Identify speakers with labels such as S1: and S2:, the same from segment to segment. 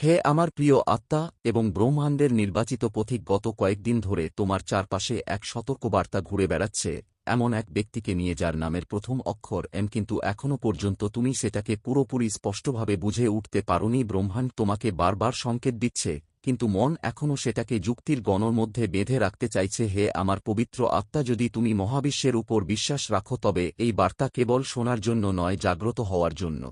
S1: হে আমার প্রিয় আত্মা এবং ব্রহ্মাণ্ডের নির্বাচিত পথিক, গত কয়েকদিন ধরে তোমার চারপাশে এক সতর্কবার্তা ঘুরে বেড়াচ্ছে, এমন এক ব্যক্তিকে নিয়ে যার নামের প্রথম অক্ষর এম, কিন্তু এখনও পর্যন্ত তুমি সেটাকে পুরোপুরি স্পষ্টভাবে বুঝে উঠতে পারোনি। ব্রহ্মাণ্ড তোমাকে বারবার সংকেত দিচ্ছে, কিন্তু মন এখনও সেটাকে যুক্তির গণর মধ্যে বেঁধে রাখতে চাইছে। হে আমার পবিত্র আত্মা, যদি তুমি মহাবিশ্বের উপর বিশ্বাস রাখো, তবে এই বার্তা কেবল শোনার জন্য নয়, জাগ্রত হওয়ার জন্য।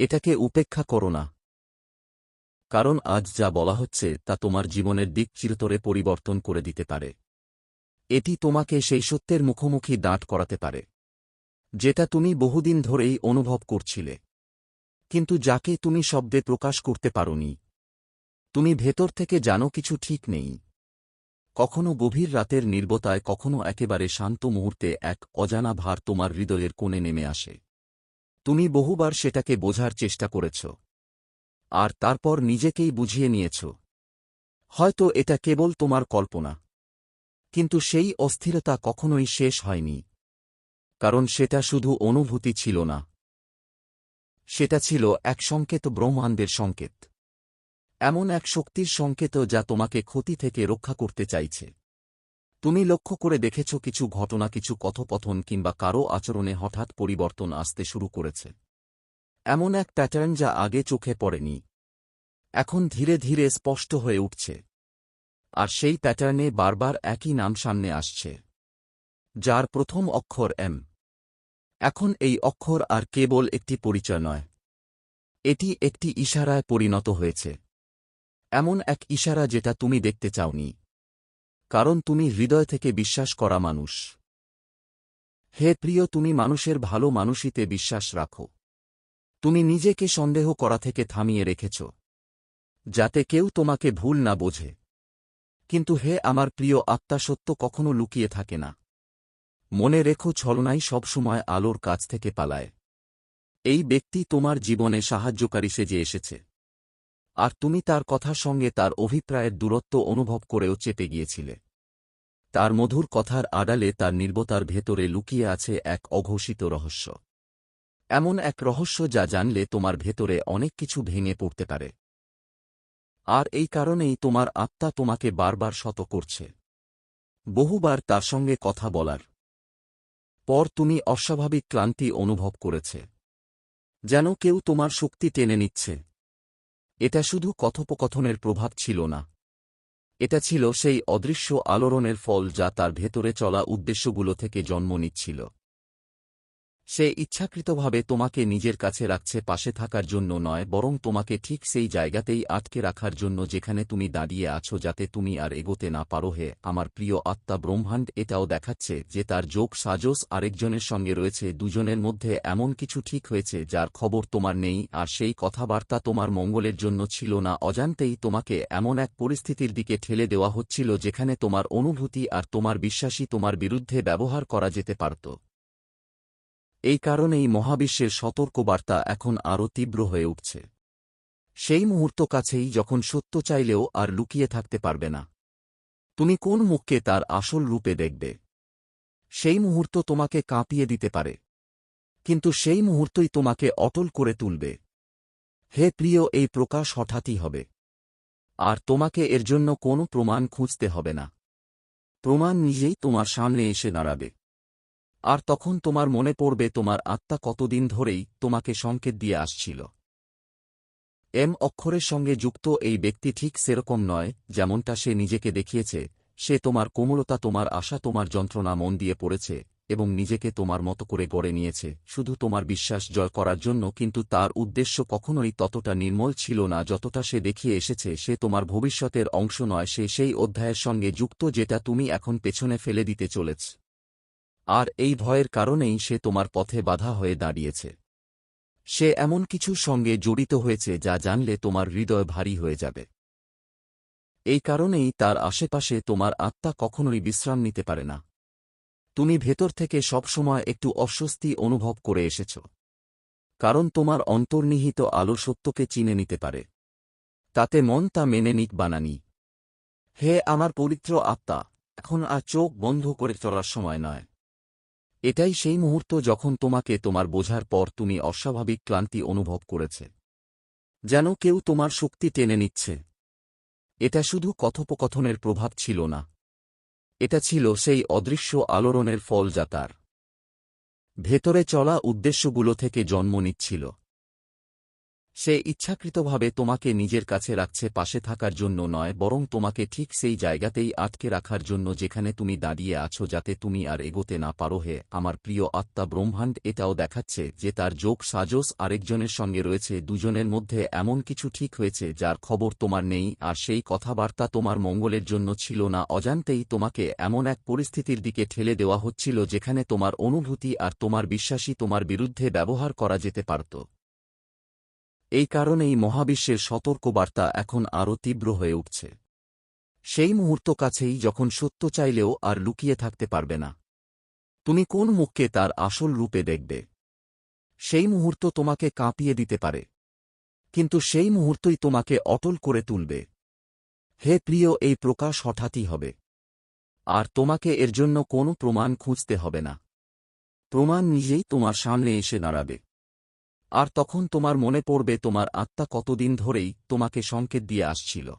S1: এটাকে উপেক্ষা করো না। কারণ আজ যা বলা হচ্ছে তা তোমার জীবনের দিক চিরতরে পরিবর্তন করে দিতে পারে। এটি তোমাকে সেই সত্যের মুখোমুখি দাঁট করাতে পারে, যেটা তুমি বহুদিন ধরেই অনুভব করছিলে। কিন্তু যাকে তুমি শব্দে প্রকাশ করতে পারোনি, তুমি ভেতর থেকে জানো কিছু ঠিক নেই। কখনো গভীর রাতের নির্বতায়, কখনো একেবারে শান্ত মুহূর্তে এক অজানা ভার তোমার হৃদয়ের কোণে নেমে আসে। তুমি বহুবার সেটাকে বোঝার চেষ্টা করেছ। আর তারপর নিজেকেই বুঝিয়ে নিয়েছ। হয়তো এটা কেবল তোমার কল্পনা। কিন্তু সেই অস্থিরতা কখনোই শেষ হয়নি। কারণ সেটা শুধু অনুভূতি ছিল না। সেটা ছিল এক সংকেত ব্রহ্মাণ্ডের সংকেত। এমন এক শক্তির সংকেত যা তোমাকে ক্ষতি থেকে রক্ষা করতে চাইছে। তুমি লক্ষ্য করে দেখেছ কিছু ঘটনা কিছু কথোপথন কিংবা কারও আচরণে হঠাৎ পরিবর্তন আসতে শুরু করেছে। এমন এক প্যাটার্ন যা আগে চোখে পড়েনি। এখন ধীরে ধীরে স্পষ্ট হয়ে উঠছে। আর সেই প্যাটার্নে বারবার একই নাম সামনে আসছে। যার প্রথম অক্ষর এম। এখন এই অক্ষর আর কেবল একটি পরিচয় নয়। এটি একটি ইশারায় পরিণত হয়েছে। এমন এক ইশারা যেটা তুমি দেখতে চাওনি। কারণ তুমি হৃদয় থেকে বিশ্বাস করা মানুষ। হে প্রিয়, তুমি মানুষের ভালো মানুষিতে বিশ্বাস রাখো। তুমি নিজেকে সন্দেহ করা থেকে থামিয়ে রেখেছ, যাতে কেউ তোমাকে ভুল না বোঝে। কিন্তু হে আমার প্রিয় আত্মা, সত্য কখনো লুকিয়ে থাকে না। মনে রেখো, ছলনাই সবসময় আলোর কাছ থেকে পালায়। এই ব্যক্তি তোমার জীবনে সাহায্যকারী সেজে এসেছে। আর তুমি তার কথার সঙ্গে তার অভিপ্রায়ের দূরত্ব অনুভব করেও চেপে গিয়েছিলে। তার মধুর কথার আড়ালে তার নির্বতার ভেতরে লুকিয়ে আছে এক অঘোষিত রহস্য। এমন এক রহস্য যা জানলে তোমার ভেতরে অনেক কিছু ভেঙে পড়তে পারে। আর এই কারণেই তোমার আত্মা তোমাকে বারবার শত করছে। বহুবার তার সঙ্গে কথা বলার পর তুমি অস্বাভাবিক ক্লান্তি অনুভব করেছে। যেন কেউ তোমার শক্তি টেনে নিচ্ছে। এটা শুধু কথোপকথনের প্রভাব ছিল না। এটা ছিল সেই অদৃশ্য আলোড়নের ফল যা তার ভেতরে চলা উদ্দেশ্যগুলো থেকে জন্ম নিচ্ছিল। সে ইচ্ছাকৃতভাবে তোমাকে নিজের কাছে রাখছে পাশে থাকার জন্য নয়, বরং তোমাকে ঠিক সেই জায়গাতেই আটকে রাখার জন্য যেখানে তুমি দাঁড়িয়ে আছো যাতে তুমি আর এগোতে না পারো হে আমার প্রিয় আত্মা ব্রহ্মাণ্ড, এটাও দেখাচ্ছে যে তার যোগ সাজস আরেকজনের সঙ্গে রয়েছে, দুজনের মধ্যে এমন কিছু ঠিক হয়েছে যার খবর তোমার নেই, আর সেই কথাবার্তা তোমার মঙ্গলের জন্য ছিল না, অজান্তেই তোমাকে এমন এক পরিস্থিতির দিকে ঠেলে দেওয়া হচ্ছিল যেখানে তোমার অনুভূতি আর তোমার বিশ্বাসী তোমার বিরুদ্ধে ব্যবহার করা যেতে পারত। এই কারণেই মহাবিশ্বের সতর্কবার্তা এখন আরও তীব্র হয়ে উঠছে। সেই মুহূর্ত কাছেই যখন সত্য চাইলেও আর লুকিয়ে থাকতে পারবে না। তুমি কোন মুখকে তার আসল রূপে দেখবে? সেই মুহূর্ত তোমাকে কাঁপিয়ে দিতে পারে। কিন্তু সেই মুহূর্তই তোমাকে অটল করে তুলবে। হে প্রিয়, এই প্রকাশ হঠাৎই হবে। আর তোমাকে এর জন্য কোনো প্রমাণ খুঁজতে হবে না। প্রমাণ নিজেই তোমার সামনে এসে দাঁড়াবে। আর তখন তোমার মনে পড়বে তোমার আত্মা কতদিন ধরেই তোমাকে সংকেত দিয়ে আসছিল। এম অক্ষরের সঙ্গে যুক্ত এই ব্যক্তি ঠিক সেরকম নয় যেমনটা সে নিজেকে দেখিয়েছে, সে তোমার কোমলতা, তোমার আশা, তোমার যন্ত্রণা মন দিয়ে পড়েছে এবং নিজেকে তোমার মতো করে গড়ে নিয়েছে, শুধু তোমার বিশ্বাস জয় করার জন্য কিন্তু তার উদ্দেশ্য কখনোই ততটা নির্মল ছিল না যতটা সে দেখিয়ে এসেছে, সে তোমার ভবিষ্যতের অংশ নয়, সে সেই অধ্যায়ের সঙ্গে যুক্ত যেটা তুমি এখন পেছনে ফেলে দিতে চলেছ। আর এই ভয়ের কারণেই সে তোমার পথে বাধা হয়ে দাঁড়িয়েছে। সে এমন কিছুর সঙ্গে জড়িত হয়েছে যা জানলে তোমার হৃদয় ভারী হয়ে যাবে। এই কারণেই তার আশেপাশে তোমার আত্মা কখনোই বিশ্রাম নিতে পারে না। তুমি ভেতর থেকে সবসময় একটু অস্বস্তি অনুভব করে এসেছ। কারণ তোমার অন্তর্নিহিত আলো সত্যকে চিনে নিতে পারে। তাতে মন তা মেনে নিক বানানি। হে আমার পবিত্র আত্মা, এখন আর চোখ বন্ধ করে চলার সময় নয়। এটাই সেই মুহূর্ত যখন তোমাকে তোমার বোঝার পর তুমি অস্বাভাবিক ক্লান্তি অনুভব করেছে। যেন কেউ তোমার শক্তি টেনে নিচ্ছে। এটা শুধু কথোপকথনের প্রভাব ছিল না। এটা ছিল সেই অদৃশ্য আলোড়নের ফল যাতার ভেতরে চলা উদ্দেশ্যগুলো থেকে জন্ম নিচ্ছিল। সে ইচ্ছাকৃতভাবে তোমাকে নিজের কাছে রাখছে পাশে থাকার জন্য নয়, বরং তোমাকে ঠিক সেই জায়গাতেই আটকে রাখার জন্য যেখানে তুমি দাঁড়িয়ে আছো যাতে তুমি আর এগোতে না পারো। হে, আমার প্রিয় আত্মা ব্রহ্মাণ্ড, এটাও দেখাচ্ছে যে তার যোগ সাজস আরেকজনের সঙ্গে রয়েছে, দুজনের মধ্যে এমন কিছু ঠিক হয়েছে যার খবর তোমার নেই, আর সেই কথাবার্তা তোমার মঙ্গলের জন্য ছিল না। অজান্তেই তোমাকে এমন এক পরিস্থিতির দিকে ঠেলে দেওয়া হচ্ছিল যেখানে তোমার অনুভূতি আর তোমার বিশ্বাসী তোমার বিরুদ্ধে ব্যবহার করা যেতে পারত। এই কারণেই মহাবিশ্বের সতর্কবার্তা এখন আরও তীব্র হয়ে উঠছে। সেই মুহূর্ত কাছেই যখন সত্য চাইলেও আর লুকিয়ে থাকতে পারবে না। তুমি কোন মুখকে তার আসল রূপে দেখবে? সেই মুহূর্ত তোমাকে কাঁপিয়ে দিতে পারে। কিন্তু সেই মুহূর্তই তোমাকে অটল করে তুলবে। হে প্রিয়, এই প্রকাশ হঠাৎই হবে। আর তোমাকে এর জন্য কোনো প্রমাণ খুঁজতে হবে না। প্রমাণ নিজেই তোমার সামনে এসে দাঁড়াবে। আর তখন তোমার মনে পড়বে তোমার আত্মা কতদিন ধরেই তোমাকে সংকেত দিয়ে আসছিল।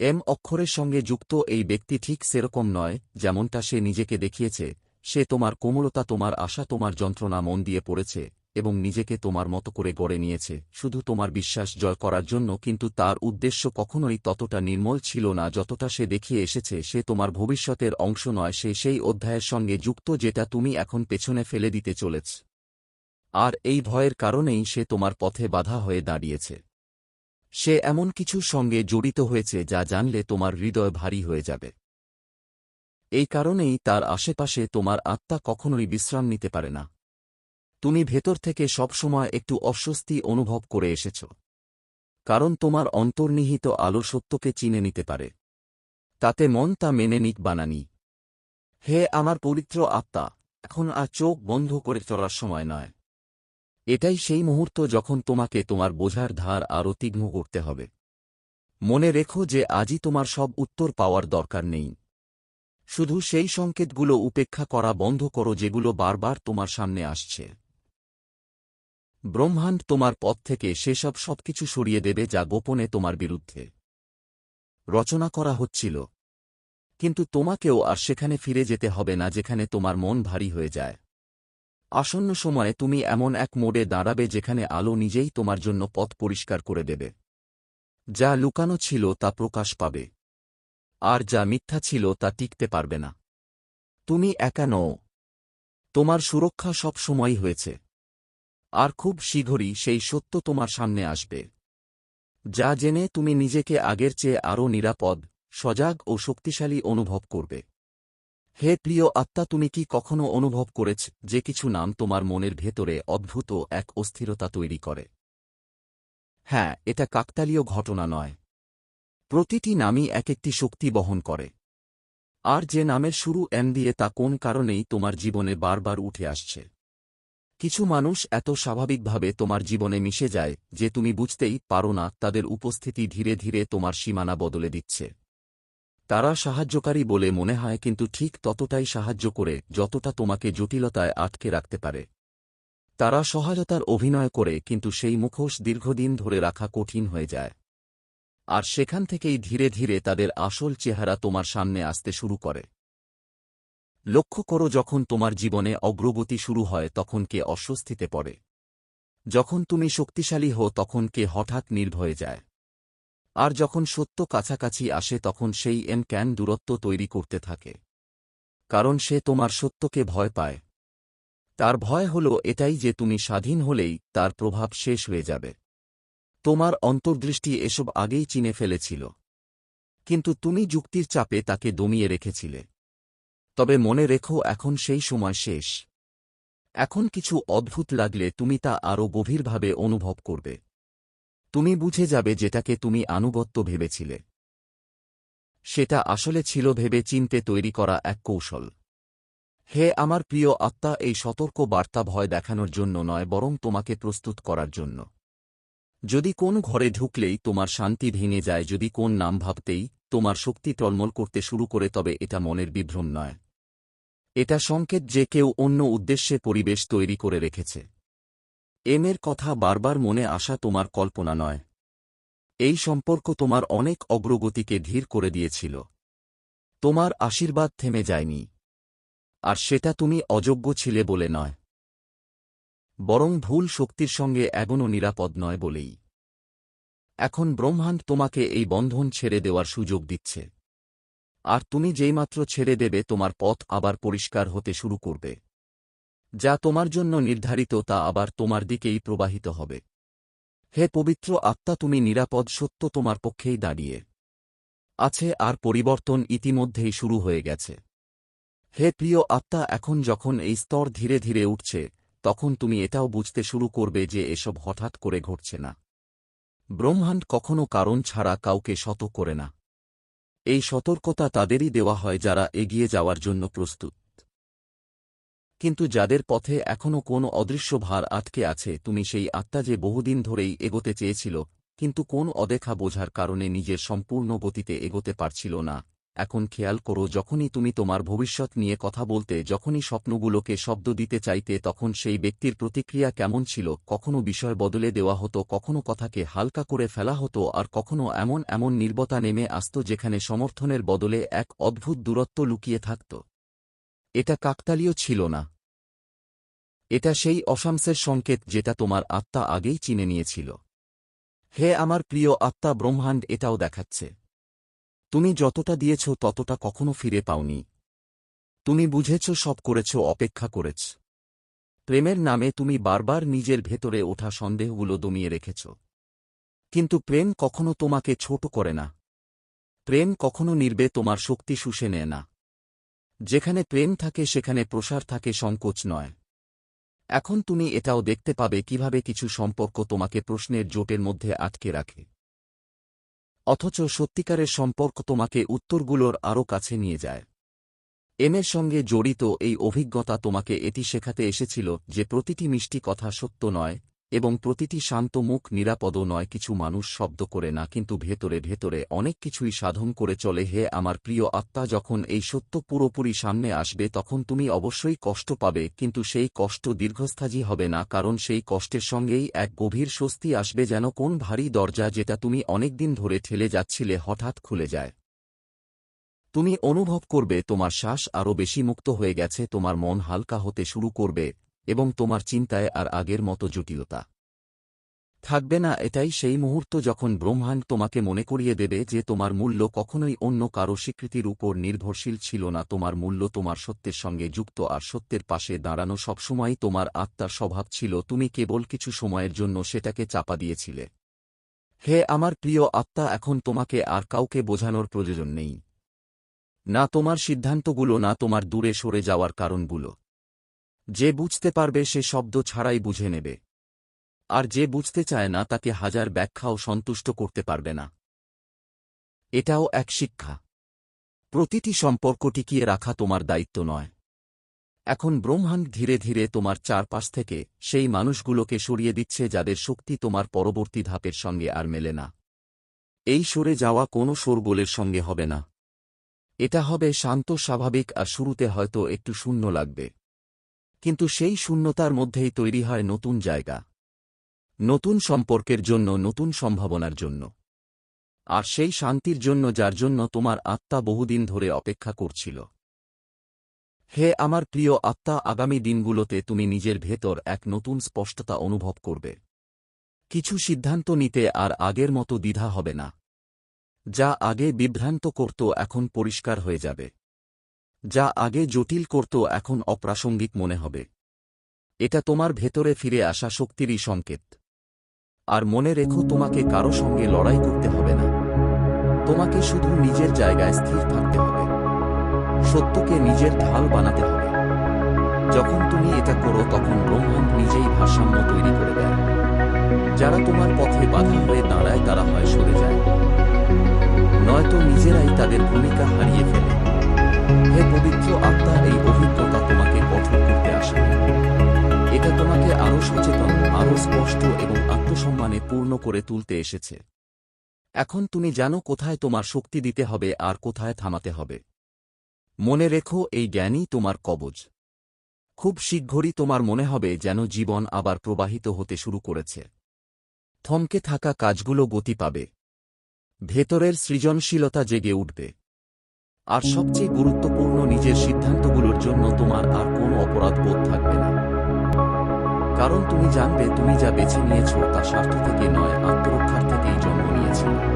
S1: এম অক্ষরের সঙ্গে যুক্ত এই ব্যক্তি ঠিক সেরকম নয়, যেমনটা সে নিজেকে দেখিয়েছে, সে তোমার কোমলতা, তোমার আশা, তোমার যন্ত্রণা মন দিয়ে পড়েছে, এবং নিজেকে তোমার মতো করে গড়ে নিয়েছে, শুধু তোমার বিশ্বাস জয় করার জন্য, কিন্তু তার উদ্দেশ্য কখনোই ততটা নির্মল ছিল না যতটা সে দেখিয়ে এসেছে, সে তোমার ভবিষ্যতের অংশ নয়, সে সেই অধ্যায়ের সঙ্গে যুক্ত যেটা তুমি এখন পেছনে ফেলে দিতে চলেছ। আর এই ভয়ের কারণেই সে তোমার পথে বাধা হয়ে দাঁড়িয়েছে। সে এমন কিছুর সঙ্গে জড়িত হয়েছে যা জানলে তোমার হৃদয় ভারী হয়ে যাবে। এই কারণেই তার আশেপাশে তোমার আত্মা কখনোই বিশ্রাম নিতে পারে না। তুমি ভেতর থেকে সবসময় একটু অস্বস্তি অনুভব করে এসেছ। কারণ তোমার অন্তর্নিহিত আলো সত্যকে চিনে নিতে পারে। তাতে মন তা মেনে নিক বানানি। হে আমার পবিত্র আত্মা, এখন আর চোখ বন্ধ করে চলার সময় নয়। এটাই সেই মুহূর্ত যখন তোমাকে তোমার বোঝার ধার আরও তীক্ষ্ণ করতে হবে। মনে রেখো যে আজই তোমার সব উত্তর পাওয়ার দরকার নেই। শুধু সেই সংকেতগুলো উপেক্ষা করা বন্ধ করো যেগুলো বারবার তোমার সামনে আসছে। ব্রহ্মাণ্ড তোমার পথ থেকে সেসব সবকিছু সরিয়ে দেবে যা গোপনে তোমার বিরুদ্ধে। রচনা করা হচ্ছিল। কিন্তু তোমাকেও আর সেখানে ফিরে যেতে হবে না যেখানে তোমার মন ভারী হয়ে যায়। আসন্ন সময়ে তুমি এমন এক মোড়ে দাঁড়াবে যেখানে আলো নিজেই তোমার জন্য পথ পরিষ্কার করে দেবে। যা লুকানো ছিল তা প্রকাশ পাবে। আর যা মিথ্যা ছিল তা টিকতে পারবে না। তুমি একা নও। তোমার সুরক্ষা সব সময়ই হয়েছে। আর খুব শীঘ্রই সেই সত্য তোমার সামনে আসবে। যা জেনে তুমি নিজেকে আগের চেয়ে আরও নিরাপদ, সজাগ ও শক্তিশালী অনুভব করবে। হে প্রিয় আত্মা, তুমি কি কখনো অনুভব করেছ যে কিছু নাম তোমার মনের ভেতরে অদ্ভুত এক অস্থিরতা তৈরি করে? হ্যাঁ এটা কাকতালীয় ঘটনা নয়। প্রতিটি নামই এক একটি শক্তি বহন করে। আর যে নামের শুরু এন দিয়ে তা কোন কারণেই তোমার জীবনে বারবার উঠে আসছে? কিছু মানুষ এত স্বাভাবিকভাবে তোমার জীবনে মিশে যায় যে তুমি বুঝতেই পারো না তাদের উপস্থিতি ধীরে ধীরে তোমার সীমানা বদলে দিচ্ছে। তারা সাহায্যকারী বলে মনে হয়, কিন্তু ঠিক ততটাই সাহায্য করে, যতটা তোমাকে জটিলতায় আটকে রাখতে পারে। তারা সহায়তার অভিনয় করে, কিন্তু সেই মুখোশ দীর্ঘদিন ধরে রাখা কঠিন হয়ে যায়। আর সেখান থেকেই ধীরে ধীরে তাদের আসল চেহারা তোমার সামনে আসতে শুরু করে। লক্ষ্য করো, যখন তোমার জীবনে অগ্রগতি শুরু হয়, তখন কে অস্বস্তিতে পড়ে। যখন তুমি শক্তিশালী হো তখন কে হঠাৎ নির্ভয়ে যায়। আর যখন সত্য কাছাকাছি আসে তখন সেই এম ক্যান দূরত্ব তৈরি করতে থাকে। কারণ সে তোমার সত্যকে ভয় পায়। তার ভয় হল এটাই যে তুমি স্বাধীন হলেই তার প্রভাব শেষ হয়ে যাবে। তোমার অন্তর্দৃষ্টি এসব আগেই চিনে ফেলেছিল। কিন্তু তুমি যুক্তির চাপে তাকে দমিয়ে রেখেছিলে। তবে মনে রেখো এখন সেই সময় শেষ। এখন কিছু অদ্ভুত লাগলে তুমি তা আরও গভীরভাবে অনুভব করবে। তুমি বুঝে যাবে যেটাকে তুমি আনুগত্য ভেবেছিলে। সেটা আসলে ছিল ভেবে চিনতে তৈরি করা এক কৌশল। হে আমার প্রিয় আত্মা, এই সতর্ক বার্তা ভয় দেখানোর জন্য নয়, বরং তোমাকে প্রস্তুত করার জন্য। যদি কোন ঘরে ঢুকলেই তোমার শান্তি ভেঙে যায়, যদি কোন নাম ভাবতেই তোমার শক্তি টলমল করতে শুরু করে, তবে এটা মনের বিভ্রম নয়। এটা সংকেত যে কেউ অন্য উদ্দেশ্যে পরিবেশ তৈরি করে রেখেছে। এমের কথা বারবার মনে আসা তোমার কল্পনা নয়। এই সম্পর্ক তোমার অনেক অগ্রগতিকে ধীর করে দিয়েছিল। তোমার আশীর্বাদ থেমে যায়নি। আর সেটা তুমি অযোগ্য ছিলে বলে নয়। বরং ভুল শক্তির সঙ্গে এগোনো নিরাপদ নয় বলেই। এখন ব্রহ্মাণ্ড তোমাকে এই বন্ধন ছেড়ে দেওয়ার সুযোগ দিচ্ছে। আর তুমি যেইমাত্র ছেড়ে দেবে তোমার পথ আবার পরিষ্কার হতে শুরু করবে। যা তোমার জন্য নির্ধারিত তা আবার তোমার দিকেই প্রবাহিত হবে। হে পবিত্র আত্মা, তুমি নিরাপদ, সত্য তোমার পক্ষেই দাঁড়িয়ে আছে আর পরিবর্তন ইতিমধ্যেই শুরু হয়ে গেছে। হে প্রিয় আত্মা, এখন যখন এই স্তর ধীরে ধীরে উঠছে, তখন তুমি এটাও বুঝতে শুরু করবে যে এসব হঠাৎ করে ঘটছে না। ব্রহ্মাণ্ড কখনো কারণ ছাড়া কাউকে শত করে না। এই সতর্কতা তাদেরই দেওয়া হয় যারা এগিয়ে যাওয়ার জন্য প্রস্তুত। কিন্তু যাদের পথে এখনও কোনো অদৃশ্য ভার আটকে আছে, তুমি সেই আত্মা যে বহুদিন ধরেই এগোতে চেয়েছিল, কিন্তু কোন অদেখা বোঝার কারণে নিজের সম্পূর্ণ গতিতে এগোতে পারছিল না। এখন খেয়াল করো, যখনই তুমি তোমার ভবিষ্যৎ নিয়ে কথা বলতে, যখনই স্বপ্নগুলোকে শব্দ দিতে চাইতে, তখন সেই ব্যক্তির প্রতিক্রিয়া কেমন ছিল, কখনো বিষয় বদলে দেওয়া হতো, কখনো কথাকে হালকা করে ফেলা হতো, আর কখনো এমন এমন নির্বতা নেমে আসত যেখানে সমর্থনের বদলে এক অদ্ভুত দূরত্ব লুকিয়ে থাকত। এটা কাকতালীয় ছিল না। এটা সেই অশামসের সংকেত যেটা তোমার আত্মা আগেই চিনে নিয়েছিল। হে আমার প্রিয় আত্মা ব্রহ্মাণ্ড, এটাও দেখাচ্ছে। তুমি যতটা দিয়েছ ততটা কখনো ফিরে পাওনি। তুমি বুঝেছ, সব করেছ, অপেক্ষা করেছ। প্রেমের নামে তুমি বারবার নিজের ভেতরে ওঠা সন্দেহগুলো দমিয়ে রেখেছ। কিন্তু প্রেম কখনো তোমাকে ছোট করে না। প্রেম কখনো নির্বে তোমার শক্তি শুষে নেয় না। যেখানে প্রেম থাকে সেখানে প্রসার থাকে সংকোচ নয়। এখন তুমি এটাও দেখতে পাবে কীভাবে কিছু সম্পর্ক তোমাকে প্রশ্নের জোটের মধ্যে আটকে রাখে। অথচ সত্যিকারের সম্পর্ক তোমাকে উত্তরগুলোর আরও কাছে নিয়ে যায়। এমের সঙ্গে জড়িত এই অভিজ্ঞতা তোমাকে এটি শেখাতে এসেছিল যে প্রতিটি মিষ্টি কথা সত্য নয় এবং প্রতিটি শান্ত মুখ নিরাপদও নয় কিছু মানুষ শব্দ করে না, কিন্তু ভেতরে ভেতরে অনেক কিছুই সাধন করে চলে, হে আমার প্রিয় আত্মা, যখন এই সত্য পুরোপুরি সামনে আসবে, তখন তুমি অবশ্যই কষ্ট পাবে, কিন্তু সেই কষ্ট দীর্ঘস্থায়ী হবে না, কারণ সেই কষ্টের সঙ্গেই এক গভীর স্বস্তি আসবে, যেন কোন ভারী দরজা যেটা তুমি অনেকদিন ধরে ঠেলে যাচ্ছিলে হঠাৎ খুলে যায়। তুমি অনুভব করবে, তোমার শ্বাস আরও বেশি মুক্ত হয়ে গেছে, তোমার মন হালকা হতে শুরু করবে এবং তোমার চিন্তায় আর আগের মতো জটিলতা। থাকবে না, এটাই সেই মুহূর্ত যখন ব্রহ্মাণ্ড তোমাকে মনে করিয়ে দেবে যে তোমার মূল্য কখনোই অন্য কারও স্বীকৃতির উপর নির্ভরশীল ছিল না, তোমার মূল্য তোমার সত্যের সঙ্গে যুক্ত আর সত্যের পাশে দাঁড়ানো সবসময় তোমার আত্মার স্বভাব ছিল, তুমি কেবল কিছু সময়ের জন্য সেটাকে চাপা দিয়েছিলে। হে আমার প্রিয় আত্মা, এখন তোমাকে আর কাউকে বোঝানোর প্রয়োজন নেই। না তোমার সিদ্ধান্তগুলো, না তোমার দূরে সরে যাওয়ার কারণগুলো। যে বুঝতে পারবে সে শব্দ ছাড়াই বুঝে নেবে। আর যে বুঝতে চায় না তাকে হাজার ব্যাখ্যাও সন্তুষ্ট করতে পারবে না। এটাও এক শিক্ষা। প্রতিটি সম্পর্ক টিকিয়ে রাখা তোমার দায়িত্ব নয়। এখন ব্রহ্মাণ্ড ধীরে ধীরে তোমার চারপাশ থেকে সেই মানুষগুলোকে সরিয়ে দিচ্ছে যাদের শক্তি তোমার পরবর্তী ধাপের সঙ্গে আর মেলে না। এই সরে যাওয়া কোনো শোরগোলের সঙ্গে হবে না। এটা হবে শান্ত, স্বাভাবিক আর শুরুতে হয়তো একটু শূন্য লাগবে। কিন্তু সেই শূন্যতার মধ্যেই তৈরি হয় নতুন জায়গা। নতুন সম্পর্কের জন্য, নতুন সম্ভাবনার জন্য। আর সেই শান্তির জন্য যার জন্য তোমার আত্মা বহুদিন ধরে অপেক্ষা করছিল। হে আমার প্রিয় আত্মা, আগামী দিনগুলোতে তুমি নিজের ভেতর এক নতুন স্পষ্টতা অনুভব করবে। কিছু সিদ্ধান্ত নিতে আর আগের মতো দ্বিধা হবে না। যা আগে বিভ্রান্ত করত এখন পরিষ্কার হয়ে যাবে। যা আগে জটিল করত এখন অপ্রাসঙ্গিক মনে হবে। এটা তোমার ভেতরে ফিরে আসা শক্তিরই সংকেত। আর মনে রেখো তোমাকে কারও সঙ্গে লড়াই করতে হবে না। তোমাকে শুধু নিজের জায়গায় স্থির থাকতে হবে। সত্যকে নিজের ঢাল বানাতে হবে। যখন তুমি এটা করো তখন ব্রহ্মাণ্ড নিজেই ভারসাম্য তৈরি করে দেয়। যারা তোমার পথে বাধা হয়ে দাঁড়ায় তারা হয় সরে যায়। নয়তো নিজেরাই তাদের ভূমিকা হারিয়ে ফেলে। হে পবিত্র আত্মা, এই অভিজ্ঞতা তোমাকে কঠোর করতে এটা তোমাকে আরও সচেতন, আরও স্পষ্ট এবং আত্মসম্মানে পূর্ণ করে তুলতে এসেছে। এখন তুমি জানো কোথায় তোমার শক্তি দিতে হবে আর কোথায় থামাতে হবে। মনে রেখো, এই জ্ঞানই তোমার কবজ। খুব শীঘ্রই তোমার মনে হবে যেন জীবন আবার প্রবাহিত হতে শুরু করেছে। থমকে থাকা কাজগুলো গতি পাবে। ভেতরের সৃজনশীলতা জেগে উঠবে। আর সবচেয়ে গুরুত্বপূর্ণ নিজের সিদ্ধান্তগুলোর জন্য তোমার আর কোনো অপরাধ বোধ থাকবে না। কারণ তুমি জানবে তুমি যা বেছে নিয়েছ তা স্বার্থ থেকে নয়, আত্মরক্ষার থেকেই জন্ম নিয়েছিল।